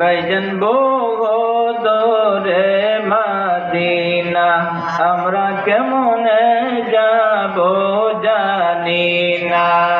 ভাইজান দরে মাদিনা আমরা কেমন যাব জানি না।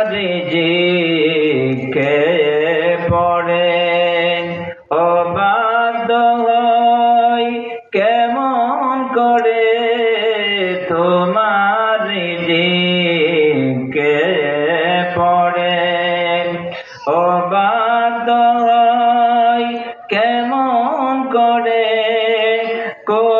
তোমার যে কে পড়ে? অবাধ্য হয় কেমন করে তোমার যে কে পড়ে? অবাধ্য হয় কেমন করে কোজে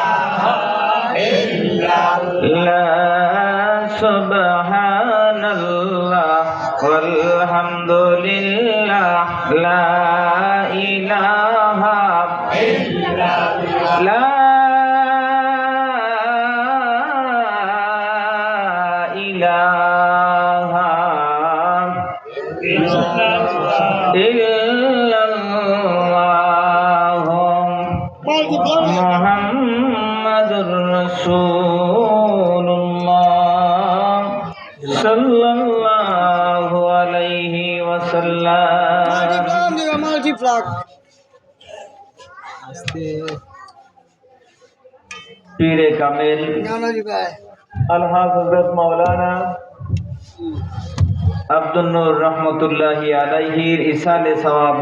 সাল্লাল্লাহু আলাইহি ওয়াসাল্লাম। মাল্টিপ্লাক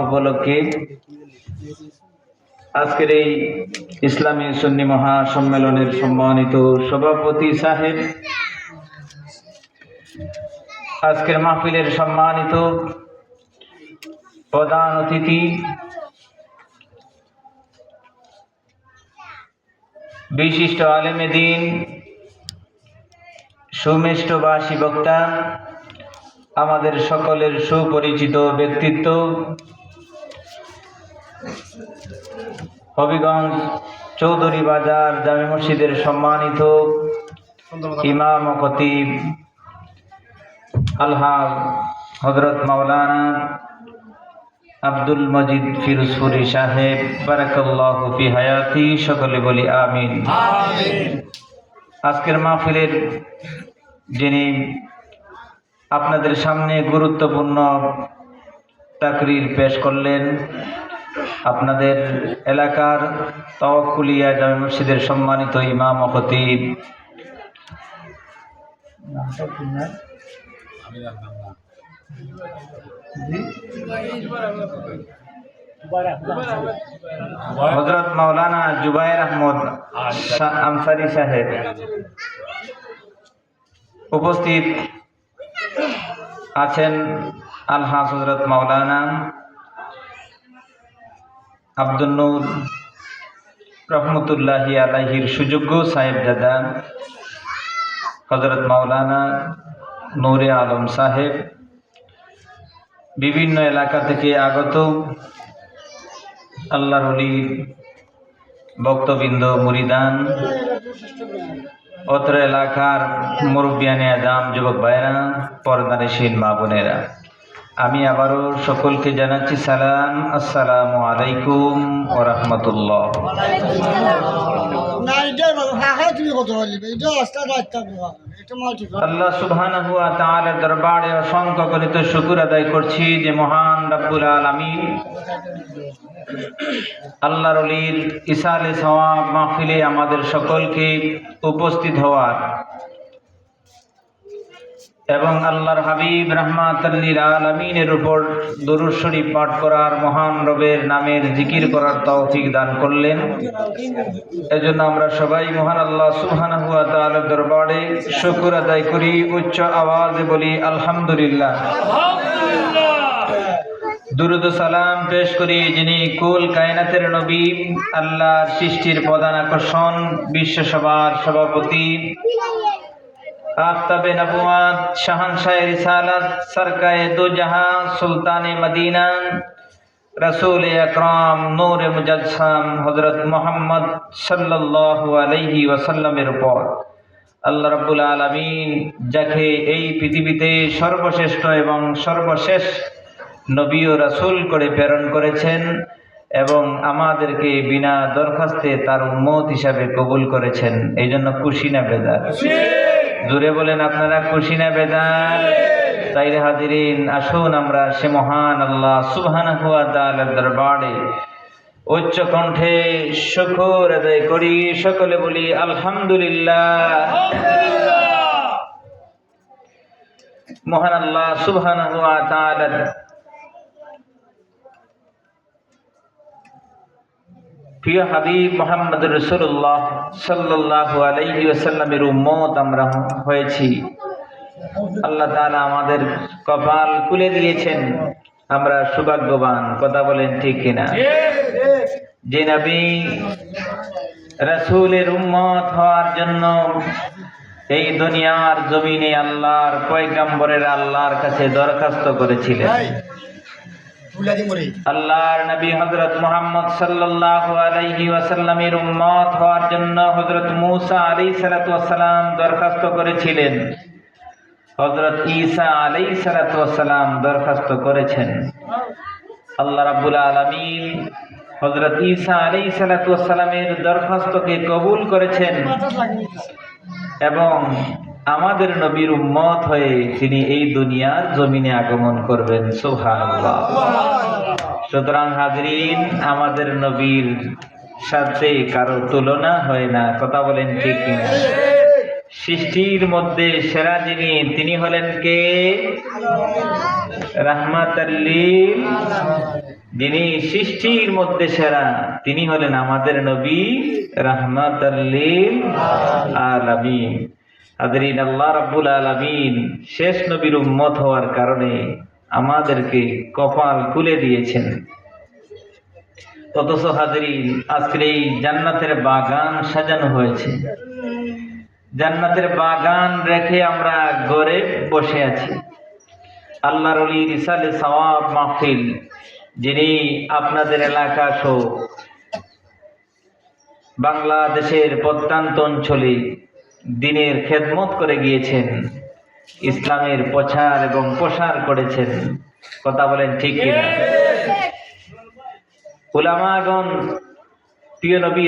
উপলক্ষে আজকের এই ইসলামী সুন্নি মহাসম্মেলনের সম্মানিত সভাপতি সাহেব আজকের মাহফিলের সম্মানিত প্রধান অতিথি বিশিষ্ট আলেমে দিন সুমিষ্টবাসী বক্তা আমাদের সকলের সুপরিচিত ব্যক্তিত্ব হবিগঞ্জ চৌধুরী বাজার জামে মসজিদের সম্মানিত ইমাম খতিব আলহাজ হজরত মাওলানা আব্দুল মজিদ ফিরোজপুরি সাহেব বারাকাল্লাহ ফি হায়াতি সকলে বলি আমিন। আজকের মাহফিলের যিনি আপনাদের সামনে গুরুত্বপূর্ণ তাকরির পেশ করলেন আপনাদের এলাকার তওয়াক্কুলিয়া জামে মসজিদের সম্মানিত ইমাম ও খতিব হজরত মাওলানা জুবাইর আহমদ আনসারি সাহেব উপস্থিত আছেন আলহাজ হজরত মাওলানা আব্দুল নূর রহমতুল্লাহি আলাহির সুযোগ্য সাহেব দাদা হজরত মাওলানা নূরে আলম সাহেব। বিভিন্ন এলাকা থেকে আগত আল্লাহর অলি ভক্তবৃন্দ, মুরিদান, অত্র এলাকার মুরব্বিয়ানে দাম যুবক ভাইরা পর্দানিসীন মা বোনেরা। আমি আবারও সকলকে জানাচ্ছি সালাম আসসালামু আলাইকুম ও রহমতুল্লাহ। আল্লাহ সুবহানাহু ওয়া তাআলার দরবারে অসংখ্য গণিত শুকর আদায় করছি যে মহান রাব্বুল আলামিন আল্লাহর অলির ইসালে সওয়াব মাহফিলে আমাদের সকলকে উপস্থিত হওয়ার এবং আল্লাহর হাবিব রহমাতাল্লিল আলমিনের উপর দরুদ শরীফ পাঠ করার মহান রবের নামের জিকির করার তৌফিক দান করলেন। এজন্য আমরা সবাই মহান আল্লাহ সুবহানাহু ওয়া তাআলার দরবারে শুকর আদায় করি উচ্চ আওয়াজে বলি আলহামদুলিল্লাহ। দুরুদ সালাম পেশ করি যিনি কুল কায়নাতের নবী আল্লাহর সৃষ্টির প্রধান আকর্ষণ বিশ্বসভার সভাপতি। আফতাবে নবুয়াত শাহানশাহ রিসালাত, সরকায়ে দু জাহান সুলতানে মদিনা, রসুল আকরাম, নূর মুজাসসাম হজরত মোহাম্মদ সাল্লাল্লাহু আলাইহি ওয়াসাল্লামের উপর। আল্লাহ রাব্বুল আলামিন যাকে এই পৃথিবীতে সর্বশ্রেষ্ঠ এবং সর্বশেষ নবী ও রাসূল করে প্রেরণ করেছেন এবং আমাদেরকে বিনা দরখাস্তে তার উম্মত হিসাবে কবুল করেছেন। এই জন্য খুশি না বেদার জোরে বলেন আপনারা খুশি না বেদার তাইরে হাজিরিন আসুন আমরা সে মহান আল্লাহ সুহান তাআলার দরবারে উচ্চ কণ্ঠে শুকর আদায় করি। সকলে বলি আলহামদুলিল্লাহ। মহান আল্লাহ সুবহানাহু ওয়া তাআলার প্রিয় হাবিব মোহাম্মদ রসুল্লাহ সাল্লাহ আসাল্লামের উম্মত আমরা হয়েছি। আল্লাহ তাআলা আমাদের কপাল খুলে দিয়েছেন। আমরা সৌভাগ্যবান, কথা বলেন ঠিক কিনা? যে নবী রাসূলের উম্মত হওয়ার জন্য এই দুনিয়ার জমিনে আল্লাহর পয়গাম্বরের আল্লাহর কাছে দরখাস্ত করেছিলেন। আল্লাহর নবী হযরত মুহাম্মদ সাল্লাল্লাহু আলাইহি ওয়াসাল্লামের উম্মত হওয়ার জন্য হযরত মূসা আলাইহিস সালাতু ওয়াসালাম দরখাস্ত করেছিলেন। হযরত ঈসা আলাইহিস সালাতু ওয়াসালাম দরখাস্ত করেছেন। আল্লাহ রাব্বুল আলামিন হযরত ঈসা আলাইহিস সালাতু ওয়াসালামের দরখাস্তকে কবুল করেছেন। এবং আমাদের নবীর উম্মত হয়ে তিনি এই দুনিয়ার জমিনে আগমন করবেন। সুবহানাল্লাহ। সুতরাং হাজরিন, আমাদের নবীর সাথে কারও তুলনা হয় না। কথা বলেন ঠিক সৃষ্টির মধ্যে সেরা যিনি, তিনি হলেন কে? রাহমাতাল্লিল যিনি সৃষ্টির মধ্যে সেরা, তিনি হলেন আমাদের নবী রাহমাতাল্লিল আলামিন। আদরিন আল্লাহ রাব্বুল আলামিন শেষ নবীর উম্মত হওয়ার কারণে আমাদেরকে কপাল খুলে দিয়েছেন। অথচ হাজরিন, আজকের এই জান্নাতের বাগান সাজানো হয়েছে। জান্নাতের বাগান রেখে আমরা ঘরে বসে আছি। আল্লাহর অলি রিসালে সওয়াব মাহফিল, যিনি আপনাদের এলাকা সহ বাংলাদেশের প্রত্যন্ত অঞ্চলে দিনের খেদমত করে গিয়েছেন, ইসলামের প্রচার এবং প্রসার করেছেন। কথা বলেন ঠিক উলামাগণ, প্রিয় নবী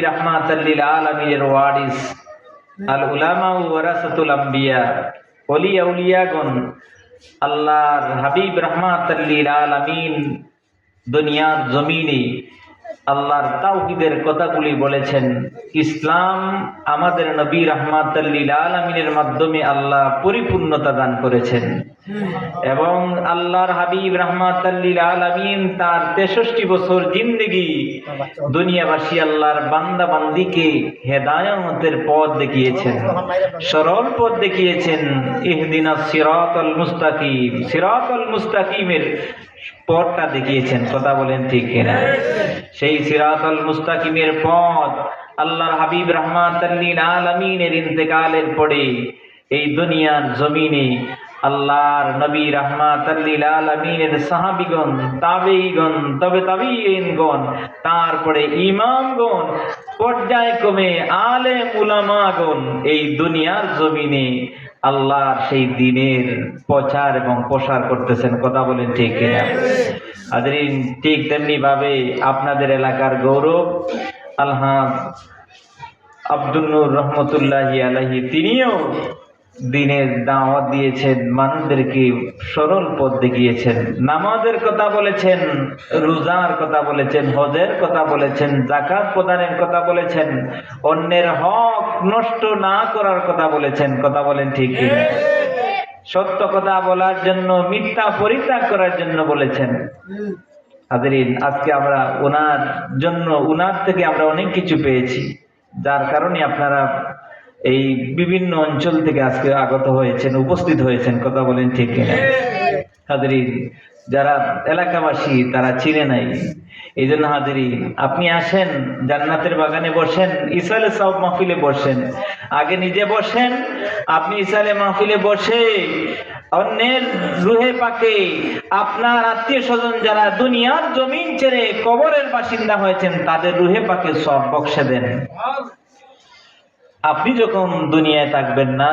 ওয়ারিস আল উলামা ওয়ারাসাতুল আম্বিয়া অলি আউলিয়াগণ, আল্লাহর হাবিব রহমাতাল্লিল দুনিয়ার জমিনে আল্লাহর তাওহিদের কথাগুলি বলেছেন, ইসলাম আমাদের নবী রহমাতাল্লিল আলমিনের মাধ্যমে আল্লাহ পরিপূর্ণতা দান করেছেন এবং আল্লাহর হাবিব রহমাতাল্লিল আলমিন তার তেষট্টি বছর জিন্দগি দুনিয়াবাসী আল্লাহর বান্দা বান্দিকে হেদায়তের পথ দেখিয়েছেন, সরল পথ দেখিয়েছেন ইহদিনা সিরাতল মুস্তাকিম সিরাতল মুস্তাকিমের পথটা দেখিয়েছেন, কথা বলেন ঠিক কিনা? সেই সিরাতল মুস্তাকিমের পথ আল্লাহর হাবিব রহমাতাল্লিল আলমিনের ইন্তেকালের পরে এই দুনিয়ার জমিনে আল্লাহর নবী রহমাত আলমিনের সাহাবিগণ তাবেইগণ তবে তাবিগণ তারপরে ইমামগণ, পর্যায়ক্রমে আলে মুলামাগণ এই দুনিয়ার জমিনে আল্লাহর সেই দিনের প্রচার এবং প্রসার করতেছেন, কথা বলেন ঠিক কিনা? আদরিন ঠিক তেমনি ভাবে আপনাদের এলাকার গৌরব আলহাজ আব্দুল নূর রহমতুল্লাহি আলাহি তিনিও দিনের দাওয়াত দিয়েছেন মানুষদেরকে সরল পথ দেখিয়েছেন নামাজের কথা বলেছেন, রোজার কথা বলেছেন, হজের কথা বলেছেন জাকাত প্রদানের কথা বলেছেন, অন্যের হক নষ্ট না করার কথা বলেছেন। কথা বলেন ঠিক সত্য কথা বলার জন্য, মিথ্যা পরিত্যাগ করার জন্য বলেছেন। আজকে আমরা ওনার জন্য ওনার থেকে আমরা অনেক কিছু পেয়েছি। যার কারণে আপনারা এই বিভিন্ন অঞ্চল থেকে আজকে আগত হয়েছেন, উপস্থিত হয়েছেন, কথা বলেন ঠিক কিনা? হাজরিন যারা এলাকাবাসী, তারা চিনে নাই। এই জন্য হাজরিন আপনি আসেন, জান্নাতের বাগানে বসেন ইসালে সব মাহফিলে বসেন। আগে নিজে বসেন, আপনি ইসালে মাহফিলে বসে অন্যের রুহে পাকে আপনার আত্মীয় স্বজন যারা দুনিয়ার জমিন ছেড়ে কবরের বাসিন্দা হয়েছেন, তাদের রুহে পাকে সব বক্সে দেন। আপনি যখন দুনিয়ায় থাকবেন না